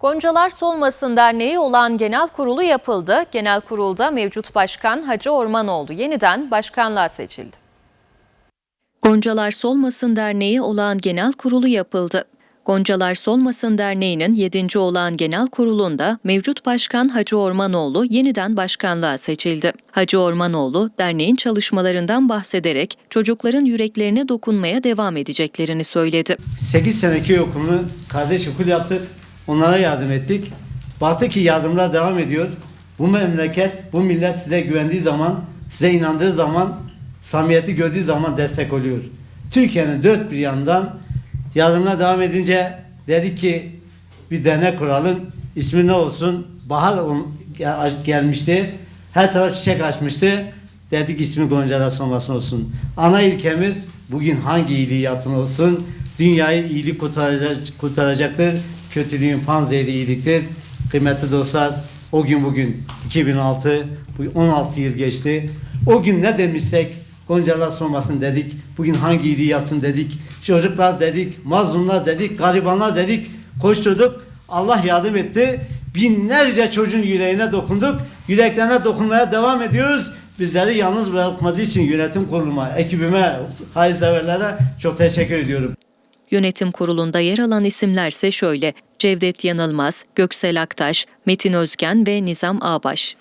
Goncalar Solmasın Derneği olan genel kurulu yapıldı. Genel kurulda mevcut başkan Hacı Ormanoğlu yeniden başkanlığa seçildi. Goncalar Solmasın Derneği olan genel kurulu yapıldı. Goncalar Solmasın Derneği'nin 7. olan genel kurulunda mevcut başkan Hacı Ormanoğlu yeniden başkanlığa seçildi. Hacı Ormanoğlu derneğin çalışmalarından bahsederek çocukların yüreklerine dokunmaya devam edeceklerini söyledi. 8 sene köy okulunu kardeş okul yaptık. Onlara yardım ettik. Baktık ki yardımlar devam ediyor. Bu memleket, bu millet size güvendiği zaman, size inandığı zaman, samimiyeti gördüğü zaman destek oluyor. Türkiye'nin dört bir yandan yardımlar devam edince dedik ki bir dernek kuralım. İsmi ne olsun? Bahar gelmişti. Her taraf çiçek açmıştı. Dedik ismi Goncalar Solmasın olsun. Ana ilkemiz bugün hangi iyiliği yaptın olsun. Dünyayı iyilik kurtaracak, kurtaracaktır. Kötülüğün panzehri iyiliktir. Kıymetli dostlar o gün bugün 2006 bu 16 yıl geçti. O gün ne demişsek Goncalar Solmasın dedik. Bugün hangi iyiliği yaptın dedik. Çocuklar dedik, mazlumlar dedik, garibanlar dedik. Koşturduk. Allah yardım etti. Binlerce çocuğun yüreğine dokunduk. Yüreklerine dokunmaya devam ediyoruz. Bizleri yalnız bırakmadığı için yönetim kuruluma, ekibime, hayırseverlere çok teşekkür ediyorum. Yönetim kurulunda yer alan isimlerse şöyle: Cevdet Yanılmaz, Göksel Aktaş, Metin Özgen ve Nizam Ağbaş.